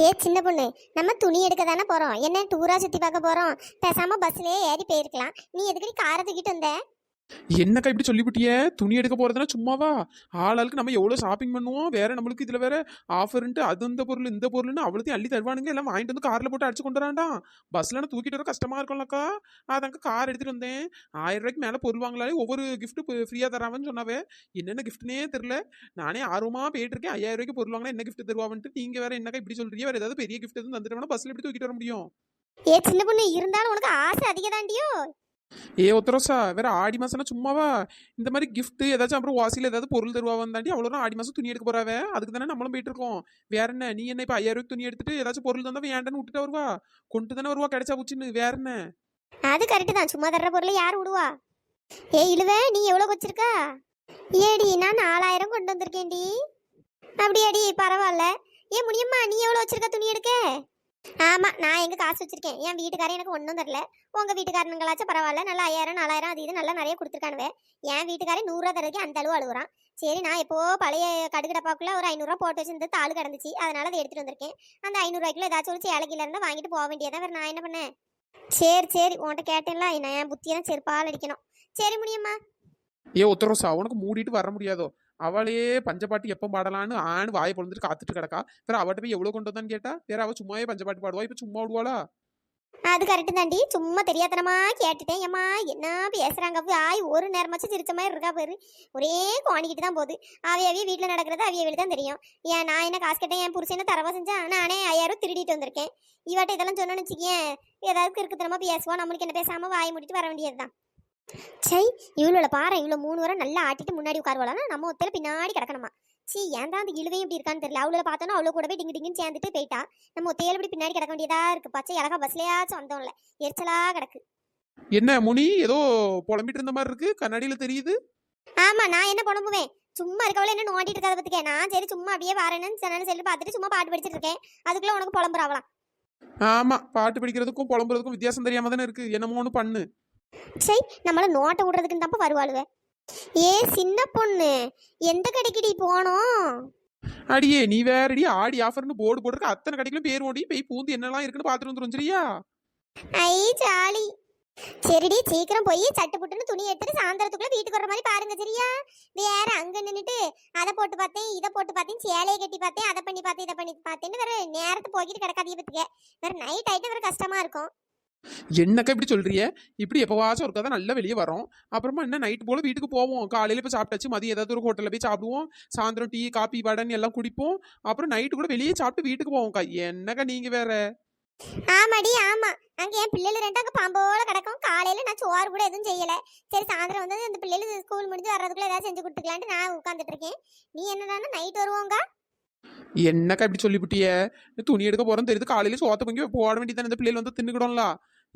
ஏ சின்ன பொண்ணு நம்ம துணி எடுக்க தானே போகிறோம் என்ன டூராக சுற்றி பார்க்க போகிறோம் பேசாம பஸ்லேயே ஏறி போயிருக்கலாம். நீ எதுக்கடி காரை தூக்கிட்டு வந்த? என்னக்கா இப்படி சொல்லிவிட்டியே? துணி எடுக்க போறதுனா சும்மாவா? ஆளாளுக்கு நம்ம எவ்வளவு ஷாப்பிங் பண்ணுவோம்? வேற நம்மளுக்கு இதுல வேற ஆஃபர்ன்ட்டு அது இந்த பொருள் இந்த பொருள்னு அவ்வளோத்தையும் அள்ளி தருவானுங்க. எல்லாம் வாங்கிட்டு வந்து கார்ல போட்டு அடிச்சு கொண்டுறான்டா. பஸ்ல நான் தூக்கிட்டு வர கஷ்டமா இருக்கும்லக்கா? அதாங்க கார் எடுத்துட்டு வந்தேன். ஆயிரம் ரூபாய்க்கு மேல பொருள் வாங்கலாலே ஒவ்வொரு கிஃப்ட் ஃப்ரீயா தராங்கன்னு சொன்னாவே என்னென்ன கிஃப்ட்னே தெரியல. நானே ஆர்வமா போயிட்டு இருக்கேன் ஐயாயிரம் ரூபாய்க்கு பொருள் வாங்கினா என்ன கிஃப்ட் தருவான்ட்டு நீங்க வேற என்னக்கா இப்படி சொல்றீங்க? வேற ஏதாவது பெரிய கிஃப்ட் எதுவும் தந்துட்டோம்னா பஸ்ல எப்படி தூக்கிட்டு வர முடியும்? ஏ சின்ன பொண்ணு இருந்தாலும் உனக்கு ஆசை அதிக தாண்டியோ ஏ ஒத்தரோசா வேற ஆடி மாசம்னா சும்மாவா? இந்த மாதிரி கிஃப்ட் ஏதாச்சும் அப்புறம் வாசியில் ஏதாவது பொருள் தருவா வந்தாண்டி அவ்வளோ ஆடி மாசம் துணி எடுக்க போறாவே? அதுக்கு தானே நம்மளும் போயிட்டு இருக்கோம். வேற என்ன? நீ என்ன இப்போ ஐயாயிரம் துணி எடுத்துட்டு ஏதாச்சும் பொருள் தந்தா வேண்டான்னு விட்டுட்டு வருவா? கொண்டு தானே வருவா கிடைச்சா புச்சுன்னு. வேற என்ன? அது கரெக்ட் தான். சும்மா தர்ற பொருளை யார் விடுவா ஏ இழுவ நீ எவ்வளோ வச்சிருக்கா ஏடி நான் நாலாயிரம் கொண்டு வந்திருக்கேன்டி. அப்படியாடி பரவாயில்ல. ஏன் முடியுமா நீ எவ்வளோ வச்சிருக்க துணி எடுக்க? ஆமா நான் எங்க காசு வச்சிருக்கேன். என் வீட்டுக்காரன் எனக்கு ஒன்றும் தரல. உங்க வீட்டுக்காரனுங்களாச்சும் பரவாயில்ல. நல்லா ஐயாயிரம் நாலாயிரம் அது இது நல்லா நிறைய கொடுத்துருக்கானுவே. என் வீட்டுக்காரன் நூறுரூவா தரதுக்கு அந்த அளவு அழுகுறான் சரி நான் எப்போ பழைய கடுக்கடப்பாக்குள்ள ஒரு ஐநூறுரூவா போட்டு வச்சிருந்து தாள் கிடந்துச்சு. அதனால அதை எடுத்துட்டு வந்திருக்கேன். அந்த ஐநூறுரூவாய்க்குள்ள ஏதாச்சும் ஒரு சேலைக்கில இருந்தா வாங்கிட்டு போக வேண்டியதான் வேற நான் என்ன பண்ணேன்? சரி சரி. உன்கிட்ட கேட்டேன்ல. நான் என் புத்தியெல்லாம் செருப்பால் அடிக்கணும். சரி முடியுமா ஏ ஒத்தரோசா உனக்கு மூடிட்டு வர முடியாதோ? அவளே பஞ்சப்பாட்டு எப்போ பாடலான்னு ஆண் வாயை பொழுந்துட்டு காத்துட்டு கிடக்கா. வேற அவட்ட போய் எவ்வளோ கொண்டு வந்தான்னு கேட்டா வேற அவ சும்மாவே பஞ்சப்பாட்டு பாடுவா இப்போ சும்மா விடுவாளா? அது கரெக்டு தாண்டி சும்மா தெரியாதனமா கேட்டுட்டேன். ஏம்மா என்ன பேசுறாங்க? ஆய் ஒரு நேரமாச்சும் சிரிச்ச மாதிரி இருக்கா பாரு. ஒரே கோணிக்கிட்டு தான் போகுது. அவைய அவைய வீட்டில் நடக்கிறது அவைய வீடு தான் தெரியும். ஏன் நான் என்ன காசு கேட்டேன்? என் புருஷனை தரவா செஞ்சேன் நானே ஐயாயிரம் திருடிட்டு வந்திருக்கேன். இவாட்ட இதெல்லாம் சொன்னோன்னு வச்சுக்கேன் ஏதாவது இருக்குத்தனமா பேசுவோம் நம்மளுக்கு என்ன பேசாம வாய் முடிட்டு வர வேண்டியதுதான். சை இவளோட பாரு இவ்வளோ மூணு வாரம் நல்லா ஆட்டிட்டு முன்னாடி உட்காருவாளா நம்ம ஒத்தையில பின்னாடி கிடக்கணுமா? சீ ஏன் தான் அந்த இழுவையும் இப்படி இருக்கான்னு தெரியல. அவளை பார்த்தோன்னா அவ்வளோ கூட போய் டிங்கு டிங்குன்னு சேர்ந்துட்டு போயிட்டா. நம்ம ஒத்தையில இப்படி பின்னாடி கிடக்க வேண்டியதா இருக்கு. பச்சை அழகா பஸ்லயாச்சும் வந்தோம்ல. எரிச்சலா கிடக்கு. என்ன முனி? ஏதோ புலம்பிட்டு இருந்த மாதிரி இருக்கு. கண்ணாடியில தெரியுது. ஆமா நான் என்ன புலம்புவேன்? சும்மா இருக்கவள என்ன நோண்டிட்டு இருக்காத பத்துக்கே. நான் சரி சும்மா அப்படியே வரேன்னு சொன்னு சொல்லி பார்த்துட்டு சும்மா பாட்டு படிச்சிட்டு இருக்கேன். அதுக்குள்ள உனக்கு புலம்புறாவலாம் ஆமா பாட்டு படிக்கிறதுக்கும் புலம்புறதுக்கும் வித்தியாசம் தெரியாம தானே இருக்கு. என்னமோ ஒன்று பண்ணு. சரி நம்மள நோட்டை விடுறதுக்கு தப்ப வருவாளுவ. ஏ சின்ன பொண்ணு எந்த கடைக்குடி போனோம்? அடியே நீ வேறடி ஆடி ஆஃபர்னு போர்டு போட்டிருக்க அத்தனை கடைகளும் பேர் ஓடி போய் பூந்து என்னெல்லாம் இருக்குன்னு பார்த்துட்டு வந்துரும் சரியா ஐ ஜாலி. சரிடி சீக்கிரம் போய் சட்டு புட்டுன்னு துணி எடுத்துட்டு சாயந்தரத்துக்குள்ள வீட்டுக்கு வர மாதிரி பாருங்க சரியா? வேற அங்க நின்னுட்டு அதை போட்டு பார்த்தேன் இதை போட்டு பார்த்தேன் சேலையை கட்டி பார்த்தேன் அதை பண்ணி பார்த்தேன் இதை பண்ணி பார்த்தேன்னு வேற நேரத்து போய்கிட்டு கிடக்காதீங்க வேற நைட் ஆயிட்டு வேற கஷ்டமா இருக்கும். என்னக்கா இப்படி சொல்றிய இப்படி எப்பவாச்சும் ஒருக்கா தான் நல்லா வெளியே வரோம். அப்புறமா என்ன நைட் போல வீட்டுக்கு போவோம். காலையில போய் சாப்பிட்டாச்சு மதியம் ஏதாவது ஒரு ஹோட்டல்ல போய் சாப்பிடுவோம். சாயந்தரம் டீ காப்பி வடைன்னு எல்லாம் குடிப்போம். அப்புறம் நைட்டு கூட வெளியே சாப்பிட்டு வீட்டுக்கு போவோம்க்கா. என்னக்கா நீங்க வேற? ஆமாடி ஆமா. அங்க என் பிள்ளைகள் ரெண்டும் அங்க பாம்போல கிடக்கும். காலையில நான் சோறு கூட எதுவும் செய்யல. சரி சாயந்தரம் வந்து அந்த பிள்ளைகள் ஸ்கூல் முடிஞ்சு வர்றதுக்குள்ள ஏதாவது செஞ்சு கொடுத்துக்கலான்ட்டு நான் உட்காந்துட்டு இருக்கேன். நீ என்னடா நைட் வருவோங்க என்னக்கா இப்படி சொல்லிவிட்டிய? துணி எடுக்க போறோம் தெரியுது. காலையில சோத்த பொங்கி போட வேண்டியதானே இந்த பிள்ளைகள் வந்து தின்னுக்கிடும்ல.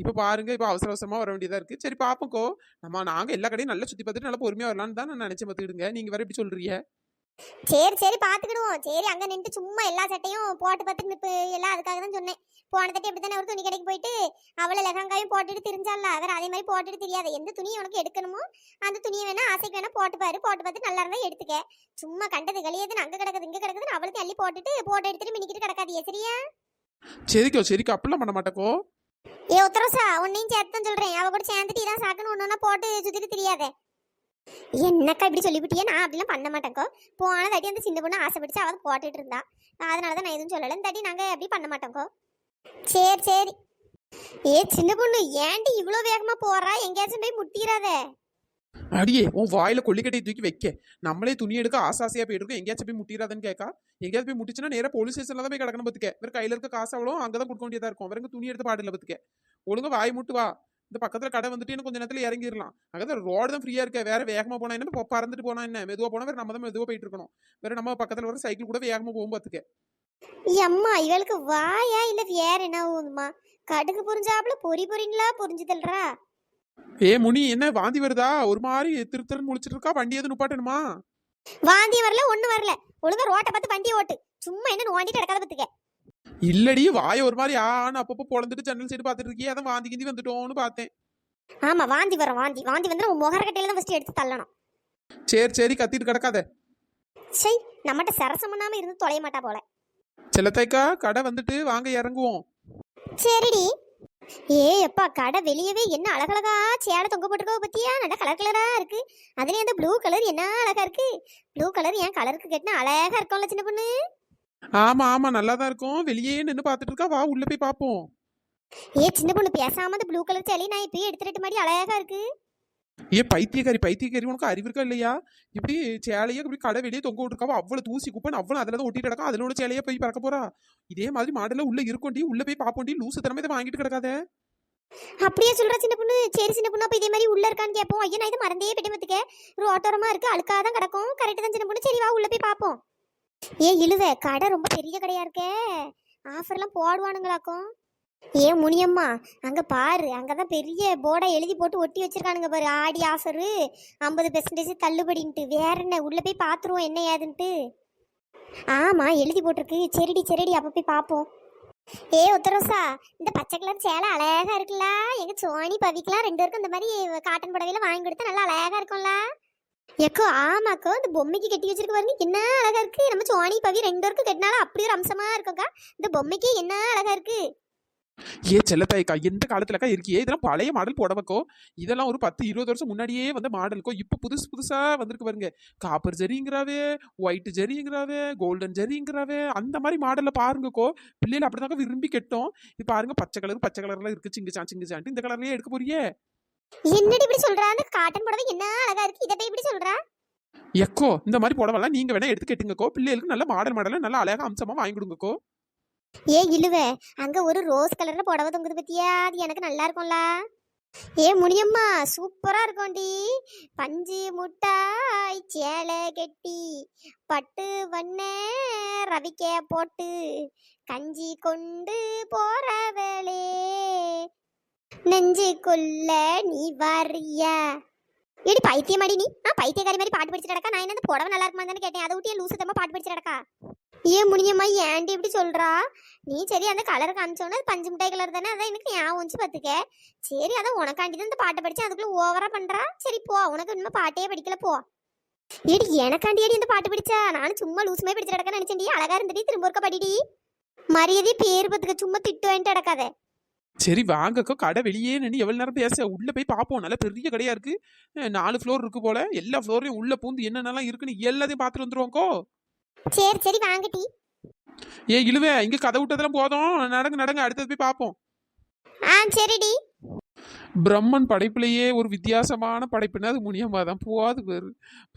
இப்ப பாருங்க இப்ப அவசர அவசரமா வர வேண்டியதா இருக்கு. சரி பாப்போம்க்கோ நம்ம நாங்க எல்லா கடையும் நல்லா சுத்தி பார்த்துட்டு நல்லா பொறுமையா வரலாம்னு தான் நான் நினைச்சு பார்த்துக்கிடுங்க நீங்க வேற இப்படி சொல்றீங்க. சரி சரி பாத்துக்கிடுவோம். சரி அங்க நின்று சும்மா எல்லா சட்டையும் போட்டு பார்த்து நிப்பு எல்லாம் அதுக்காக தான் சொன்னேன். போன தட்டி அப்படி தானே ஒரு துணி கடைக்கு போயிட்டு அவளை லெஹங்காயும் போட்டுட்டு திரிஞ்சால வேற அதே மாதிரி போட்டுட்டு தெரியாது. எந்த துணியை உனக்கு எடுக்கணுமோ அந்த துணியை வேணா ஆசைக்கு வேணா போட்டு பாரு. போட்டு பார்த்து நல்லா இருந்தா எடுத்துக்க. சும்மா கண்டது கழியது அங்க கிடக்குது இங்க கிடக்குதுன்னு அவளுக்கு அள்ளி போட்டுட்டு போட்டோ எடுத்துட்டு மினிக்கிட்டு கிடக்காதியே சரியா? சரிக்கோ சரிக்கோ. அப்படிலாம் பண்ண மாட்டேக்கோ ஏ உத்தரசா உன்னையும் சேர்த்துதான் சொல்றேன். அவ கூட சேர்ந்துட்டு இதான் சாக்குன்னு ஒண்ணு போட்டு சுத்திட்டு தெரியாதே. என்னக்கா இப்படி சொல்லிவிட்டியே? நான் அப்படிலாம் பண்ண மாட்டேங்கோ போன தாட்டி அந்த சின்ன பொண்ணு ஆசைப்பட்டுச்சு அவள் போட்டுட்டு இருந்தா. அதனால தான் நான் எதுவும் சொல்லலை. இந்த தாட்டி நாங்க அப்படி பண்ண மாட்டோங்கோ சரி சரி. ஏ சின்ன பொண்ணு ஏன்டி இவ்வளோ வேகமா போறா? எங்கேயாச்சும் போய் முட்டிடாதே அடியே உன் வாயில கொல்லிக்கட்டையை தூக்கி வைக்க. நம்மளே துணி எடுக்க ஆசாசியா போயிட்டு இருக்கோம் எங்கேயாச்சும் போய் முட்டிடாதுன்னு கேட்கா எங்கேயாவது போய் முட்டிச்சுன்னா நேராக போலீஸ் ஸ்டேஷன்ல தான் போய் கிடக்கணும் பத்துக்க. வேற கையில இருக்க காசு அவ்வளோ அங்கதான் கொடுக்க வேண்டியதா இருக்கும். வேற துணி எடுத்து பாடல பத்துக்க. ஒழுங்கு வாய் முட்டு வா. இந்த பக்கத்துல கடை வந்துட்டு இன்னும் கொஞ்ச நேரத்துல இறங்கிடலாம். அங்கதான் ரோடு தான் ஃப்ரீயா இருக்க. வேற வேகமா போனா என்ன? ப- பறந்துட்டு போனா என்ன? மெதுவா போனா வேற நம்ம தான் மெதுவா போயிட்டு இருக்கணும் வேற நம்ம பக்கத்துல வர சைக்கிள் கூட வேகமா போகும் பாத்துக்க. அம்மா இவளுக்கு வாயா இல்ல வேற என்ன ஊதுமா கடுகு புரிஞ்சாப்புல பொறி பொறிங்களா புரிஞ்சு ஏ முனி என்ன வாந்தி வருதா? ஒரு மாதிரி திரு திருன்னு முழிச்சிட்டு இருக்கா? வண்டி எதுவும் நிப்பாட்டணுமா? வாந்தி வரல ஒண்ணு வரல. ஒழுங்கா ரோட்டை பார்த்து வண்டி ஓட்டு. சும்மா என்ன நோண்டிட்டு கிடக்காத பத்துக்க இல்லடி வாய ஒரு மாதிரி ஆன்னு அப்பப்போ பொழந்துட்டு ஜன்னல் சைடு பாத்துட்டு இருக்கியே அதான் வாந்தி கிந்தி வந்துட்டோன்னு பார்த்தேன். ஆமா வாந்தி வரும் வாந்தி. வாந்தி வந்து உன் முகர கட்டையில தான் ஃபர்ஸ்ட் எடுத்து தள்ளணும். சரி சரி கத்திட்டு கிடக்காத. சை நம்மகிட்ட சரசம் பண்ணாம இருந்து தொலைய மாட்டா போல. செல்லத்தாய்க்கா கடை வந்துட்டு வாங்க இறங்குவோம். சரிடி. ஏ அப்பா கடை வெளியவே என்ன அழகழகா சேலை தொங்க போட்டிருக்கோ பத்தியா? நல்ல கலர் கலரா இருக்கு. அதுலயும் அந்த ப்ளூ கலர் என்ன அழகா இருக்கு? ப்ளூ கலர் என் கலருக்கு கட்டினா அழகா இருக்கும்ல சின்ன பொண்ணு. ஆமா ஆமா நல்லா தான் இருக்கும். வெளியே நின்று பார்த்துட்டு இருக்கா? வா உள்ள போய் பார்ப்போம். ஏ சின்ன பொண்ணு பேசாம அந்த ப்ளூ கலர் சேலையை நான் இப்பயே எடுத்துட்டு மாதிரி அழகா இருக்கு. ஏ பைத்தியக்காரி பைத்தியக்காரி உனக்கு அறிவு இருக்கா இல்லையா? இப்படி சேலையை இப்படி கடை வெளியே தொங்க விட்டுருக்காவோ அவ்வளவு தூசி குப்பன் அவ்வளவு அதில் தான் ஒட்டிட்டு கிடக்கும் அதில் உள்ள சேலையை போய் பறக்க போறா? இதே மாதிரி மாடலில் உள்ள இருக்கோண்டி உள்ள போய் பார்ப்போண்டி லூசு திறமை இதை வாங்கிட்டு கிடக்காத? அப்படியே சொல்ற சின்ன பொண்ணு? சரி சின்ன பொண்ணு அப்ப இதே மாதிரி உள்ள இருக்கான்னு கேட்போம் ஐயா நான் இது மறந்தே போயிட்டு பார்த்துக்க ஒரு ஓட்டோரமா இருக்கு அழுக்காக தான் கிடக்கும். கரெக்ட் தான் சின்ன பொண்ணு. சரி வா உள்ள போய் பார்ப்போம் ஏ இழுவ கடை ரொம்ப பெரிய கடையா இருக்கே. ஆஃபர்லாம் போடுவானுங்களாக்கும். ஏ முனியம்மா அங்க பாரு அங்கதான் பெரிய போர்டை எழுதி போட்டு ஒட்டி வச்சிருக்கானுங்க பாரு ஆடி ஆஃபரு ஐம்பது பெர்சன்டேஜ் தள்ளுபடின்ட்டு. வேற என்ன உள்ள போய் பார்த்துருவோம் என்ன ஏதுன்ட்டு. ஆமா எழுதி போட்டிருக்கு. சரிடி சரிடி அப்ப போய் பார்ப்போம் ஏ உத்தரவுசா இந்த பச்சை கலர் சேலை அழகா இருக்குல்ல? எங்க சோனி பவிக்கலாம் ரெண்டு பேருக்கும் இந்த மாதிரி காட்டன் புடவையில வாங்கி கொடுத்தா நல்லா அழகா இருக்கும்ல? எக்கோ ஆமாக்கோ இந்த பொம்மைக்கு கட்டி வச்சிருக்க பாருங்க என்ன அழகா இருக்கு. நம்ம சோனி பவி ரெண்டு பேருக்கும் கட்டினாலும் அப்படி ஒரு அம்சமா இருக்கும்க்கா. இந்த பொம்மைக்கு என்ன அழகா இருக்கு. ஏ செல்லத்தாய்க்கா எந்த காலத்துலக்கா இருக்கியே? இதெல்லாம் பழைய மாடல் புடவைக்கோ இதெல்லாம் ஒரு பத்து இருபது வருஷம் முன்னாடியே வந்த மாடலுக்கோ. இப்போ புதுசு புதுசா வந்திருக்கு பாருங்க. காப்பர் ஜரிங்கிறாவே ஒயிட் ஜரிங்கிறாவே கோல்டன் ஜரிங்கிறாவே அந்த மாதிரி மாடல்ல பாருங்கக்கோ. பிள்ளைகள் அப்படிதாங்க விரும்பி கெட்டோம். இது பாருங்க பச்சை கலர் பச்சை கலர்ல இருக்கு. சிங்குச்சான் சிங்குச்சான்ட்டு இந்த கலர்லயே எடுக்க போறியே? என்னடி இப்படி சொல்றா? அந்த காட்டன் புடவை என்ன அழகா இருக்கு? இதை இப்படி சொல்றா? எக்கோ இந்த மாதிரி புடவெல்லாம் நீங்க வேணா எடுத்து கெட்டுங்கக்கோ. பிள்ளைகளுக்கு நல்ல மாடல் மாடல நல்ல அழகா அம்சமா வாங்கி கொடுங்கக்கோ. ஏ இழுவ. அங்க ஒரு ரோஸ் கலர்ல புடவை தொங்குது பத்தியா? அது எனக்கு நல்லா இருக்கும்ல. ஏ முனியம்மா சூப்பரா இருக்கும்டி. பஞ்சு முட்டாய் சேலை கெட்டி பட்டு வண்ண ரவிக்க போட்டு கஞ்சி கொண்டு போறவளே நெஞ்சுக்குள்ள நீ வரியா ஏடி பைத்தியமாடி நீ. ஆ பைத்தியக்காரி மாதிரி பாட்டு படிச்சு கிடக்கா? நான் என்ன இந்த புடவை நல்லா இருக்குமா தானே கேட்டேன். அதை விட்டு லூசு தம்மா பாட்டு படிச்சு கிடக்கா? ஏன் முனியம்மா ஏன்டி இப்படி சொல்றா? நீ சரி அந்த கலர் காமிச்சோன்னா பஞ்சு மிட்டாய் கலர் தானே? அதான் எனக்கு ஞாபகம் வந்துச்சு பார்த்துக்க சரி அதான் உனக்காண்டி தான் இந்த பாட்டை படிச்சேன் அதுக்குள்ள ஓவரா பண்றா. சரி போ உனக்கு இன்னும் பாட்டே படிக்கல போ. ஏடி எனக்காண்டி ஏடி இந்த பாட்டு படிச்சா? நானும் சும்மா லூசுமே பிடிச்சு கிடக்க நினைச்சேன்டி. அழகா இருந்தடி திரும்ப ஒருக்க படிடி. மரியாதை பேர் பத்துக்க சும்மா திட்டு வாங்கிட்டு கிடக்காத. சரி வாங்கக்கோ கடை வெளியே நின்று எவ்வளோ நேரம் பேச. உள்ளே போய் பார்ப்போம் நல்லா பெரிய கடையாக இருக்கு. நாலு ஃப்ளோர் இருக்கு போல. எல்லா ஃப்ளோர்லையும் உள்ளே பூந்து என்னென்னலாம் இருக்குன்னு எல்லாத்தையும் பார்த்துட்டு வந்துருவோம்க்கோ. சரி சரி வாங்கட்டி ஏ இழுவே இங்க கதை விட்டதெல்லாம் போதும். நடங்க நடங்க அடுத்தது போய் பார்ப்போம் ஆ சரிடி பிரம்மன் படைப்புலயே ஒரு வித்தியாசமான படைப்புனா அது முனியம்மா தான் போகாது பேரு.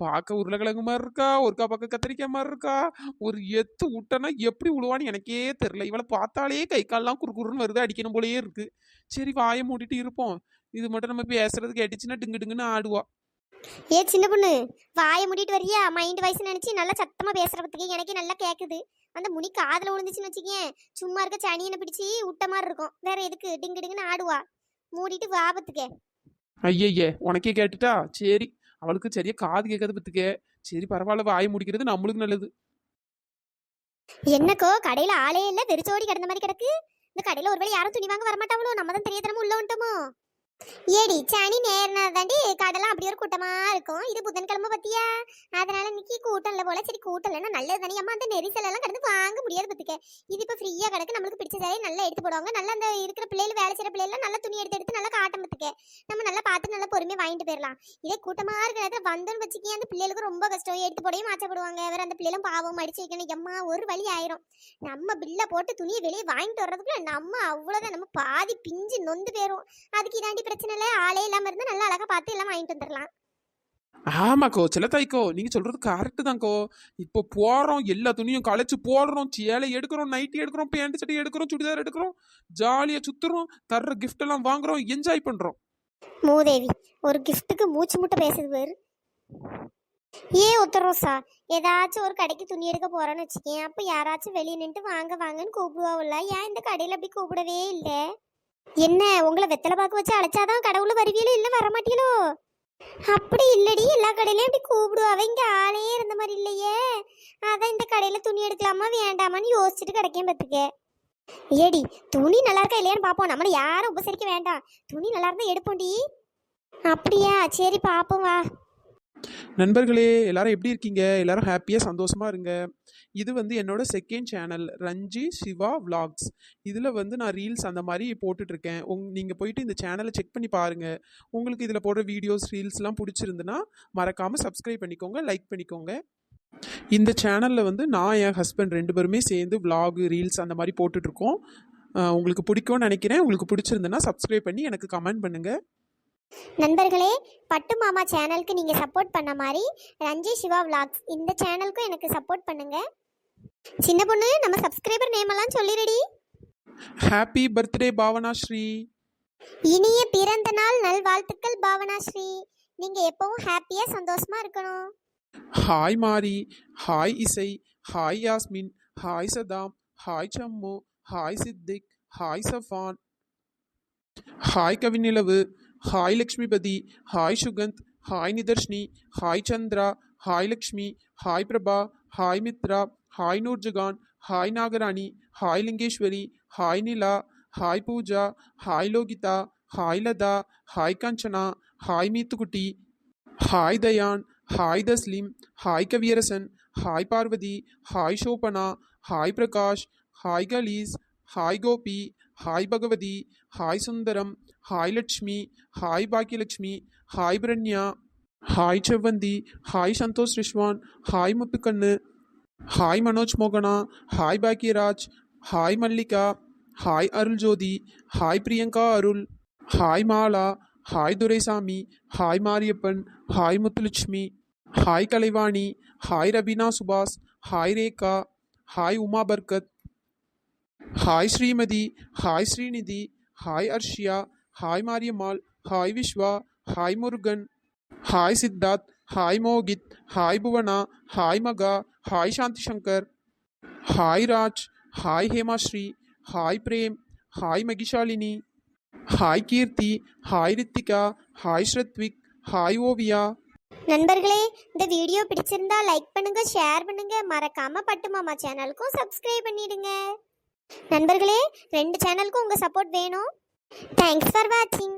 பார்க்க உருளைக்கிழங்கு மாதிரி இருக்கா? ஒருக்கா பக்கம் கத்திரிக்காய் மாதிரி இருக்கா? ஒரு எத்து விட்டனா எப்படி விழுவான்னு எனக்கே தெரியல. இவளை பார்த்தாலே கை கால்லாம் குறுகுறுன்னு வருது அடிக்கணும் போலயே இருக்கு. சரி வாயை மூடிட்டு இருப்போம். இது மட்டும் நம்ம பேசுறது கேட்டுச்சுன்னா டிங்கு டிங்குன்னு ஆடுவா. ஏ சின்ன பொண்ணு வாயை மூடிட்டு வரியா மைண்ட் வாய்ஸ் நினைச்சு நல்லா சத்தமா பேசுறதுக்கு எனக்கு நல்லா கேக்குது. அந்த முனி காதுல விழுந்துச்சுன்னு வச்சுக்கேன். சும்மா இருக்க சனியனை பிடிச்சி விட்ட மாதிரி இருக்கும். வேற எதுக்கு? டிங்கு டிங்குன்னு ஆடுவா. மூடிட்டு வாபத்துக்கே ஐயய்யே உனக்கே கேட்டுட்டா? சரி. அவளுக்கு சரியா காது கேட்காது பத்துக்க. சரி பரவாயில்ல வாயை முடிக்கிறது நம்மளுக்கு நல்லது. என்னக்கோ கடையில ஆளே இல்ல வெறிச்சோடி கிடந்த மாதிரி கிடக்கு. இந்த கடையில ஒருவேளை யாரும் துணி வாங்க வரமாட்டாங்களோ? நம்ம தான் தெரியாதனமா உள்ள வந்துட்டோமோ? ஏடி சனி நேர்னா தாண்டி கடலாம் அப்படி ஒரு கூட்டமா இருக்கும். இது புதன்கிழமை பத்தியா? அதனால இன்னைக்கு கூட்டம் இல்ல போல. சரி கூட்டம் இல்லைன்னா நல்லது தானே. அம்மா அந்த நெரிசல் எல்லாம் கடந்து வாங்க முடியாது பத்துக்க. இது இப்ப ஃப்ரீயா கிடக்கு. நம்மளுக்கு பிடிச்ச சேலையை நல்லா எடுத்து போடுவாங்க. நல்லா அந்த இருக்கிற பிள்ளைகள் வேலை செய்யற பிள்ளைகள் நல்லா துணி எடுத்து எடுத்து நல்லா காட்டம் பத்துக்க. நம்ம நல்லா பார்த்து நல்லா பொறுமையா வாங்கிட்டு போயிடலாம் இதே கூட்டமா இருக்கிற இடத்துல வந்தோன்னு வச்சுக்கி அந்த பிள்ளைகளுக்கு ரொம்ப கஷ்டம். எடுத்து போடையும் மாச்சப்படுவாங்க வேற அந்த பிள்ளைகளும் பாவம் அடிச்சு வைக்கணும். எம்மா ஒரு வழி ஆயிரும். நம்ம பில்ல போட்டு துணியை வெளியே வாங்கிட்டு வர்றதுக்குள்ள நம்ம அவ்வளவுதான். நம்ம பாதி பிஞ்சு நொந்து போயிரும். அதுக்கு இதாண்டி பிரச்சனை இல்லை ஆளே இல்லாம இருந்து நல்லா அழகா பார்த்து எல்லாம் வாங்கிட்டு வந்துடலாம் ஆமாக்கோ செல்லத்தாய்க்கோ நீங்க சொல்றது கரெக்டு தான்க்கோ. இப்போ போறோம் எல்லா துணியும் களைச்சு போடுறோம் சேலை எடுக்கிறோம் நைட்டி எடுக்கிறோம் பேண்ட் சட்டை எடுக்கிறோம் சுடிதார் எடுக்கிறோம் ஜாலியா சுத்துறோம் தர்ற கிஃப்ட் எல்லாம் வாங்குறோம் என்ஜாய் பண்றோம். மூதேவி ஒரு கிஃப்ட்டுக்கு மூச்சு முட்டை பேசுது பேரு. ஏ உத்தரோசா ஏதாச்சும் ஒரு கடைக்கு துணி எடுக்க போறேன்னு வச்சுக்கேன். அப்ப யாராச்சும் வெளியே நின்று வாங்க வாங்கன்னு கூப்பிடுவாவுல்ல. ஏன் இந்த கடையில அப்படி கூப்பிடவே இல்லை? என்ன உங்களை வெத்தலை பாக்கு வச்சு அழைச்சாதான் கடவுள் வருவீங்களோ இல்லை வரமாட்டீங்களோ அப்படி இல்லடி எல்லா கடையிலையும் இப்படி கூப்பிடுவாவ இங்கே ஆளே இருந்த மாதிரி இல்லையே. அதான் இந்த கடையில் துணி எடுக்கலாமா வேண்டாமான்னு யோசிச்சுட்டு கிடைக்கேன் பார்த்துக்க ஏடி துணி நல்லா இருக்கா இல்லையான்னு பார்ப்போம் நம்மளை யாரும் உபசரிக்க வேண்டாம். துணி நல்லா இருந்தால் எடுப்போம்டி. அப்படியா சரி பார்ப்போம் வா. நண்பர்களே எல்லாரும் எப்படி இருக்கீங்க? எல்லாரும் ஹாப்பியாக சந்தோஷமாக இருங்க. இது வந்து என்னோட second channel Ranji Siva vlogs. இதில் வந்து நான் ரீல்ஸ் அந்த மாதிரி போட்டுட்ருக்கேன். உங் நீங்கள் போயிட்டு இந்த சேனலை செக் பண்ணி பாருங்கள் உங்களுக்கு இதில் போடுற வீடியோஸ் ரீல்ஸ்லாம் பிடிச்சிருந்துன்னா மறக்காமல் சப்ஸ்கிரைப் பண்ணிக்கோங்க லைக் பண்ணிக்கோங்க. இந்த சேனலில் வந்து நான் என் ஹஸ்பண்ட் ரெண்டு பேருமே சேர்ந்து vlog ரீல்ஸ் அந்த மாதிரி போட்டுட்ருக்கோம். உங்களுக்கு பிடிக்கும்னு நினைக்கிறேன். உங்களுக்கு பிடிச்சிருந்துன்னா சப்ஸ்கிரைப் பண்ணி எனக்கு கமெண்ட் பண்ணுங்கள் நண்பர்களே பட்டு மாமா சேனலுக்கு நீங்கள் சப்போர்ட் பண்ண மாதிரி ரஞ்சி சிவா vlogs இந்த சேனலுக்கும் எனக்கு சப்போர்ட் பண்ணுங்க. சின்ன பொண்ணு நம்ம சப்ஸ்கிரைபர் நேம் எல்லாம் சொல்லிடுடி ஹாப்பி பர்த்டே பாவனா ஸ்ரீ. இனிய பிறந்த நாள் நல்வாழ்த்துக்கள் பாவனா ஸ்ரீ. நீங்க எப்பவும் ஹாப்பியா சந்தோஷமா இருக்கணும். Hi Mari. Hi Isai. Hi Yasmin. Hi Saddam. Hi Sammu. Hi Siddiq. Hi Safan. Hi Kavinilavu hi Lakshmipathi hi Sukanth hi Nidharshini hi Chandra hi Lakshmi hi Prabha hi Mithra hi Noorjahan hi Nagarani hi Lingeswari hi Nila hi Pooja hi Lohitha hi Latha hi Kanchana hi Meethukutti hi Dhayan hi Tasleem hi Kaviarasan hi Parvathi hi Shobana hi Prakash hi Kalees hi Gopi hi Bhagavathi hi Sundaram hi Lakshmi hi Bhagyalakshmi hi Pranya hi Sevvanthi hi Santhosh Rizwan hi Muthukannu hi Manoj மோகனா hi Bhagyaraj hi Mallika hi Arul Jothi hi Priyanka Arul hi Mala hi Duraisamy hi Mariyappan hi Muthulakshmi hi Kalaivani hi Rabina Subash hi Rekha hi Uma Barkath hi Srimathi hi Srinidhi hi Arshiya hi Mariammal hi Viswa hi Murugan hi Siddharth hi Mohith hi Bhuvana hi Maha hi Shanthi Shankar hi Raj hi Hemasri hi Prem hi Mahishalini hi Keerthi hi Rithika hi Srathvik hi Oviya நண்பர்களே இந்த video பிடிச்சிருந்தா like பண்ணுங்க share பண்ணுங்க. மறக்காம பட்டுமாமா சேனலுக்கும் subscribe பண்ணிடுங்க. நண்பர்களே ரெண்டு சேனலுக்கும் உங்கள் சப்போர்ட் வேணும். தேங்க்ஸ் ஃபார் வாட்சிங்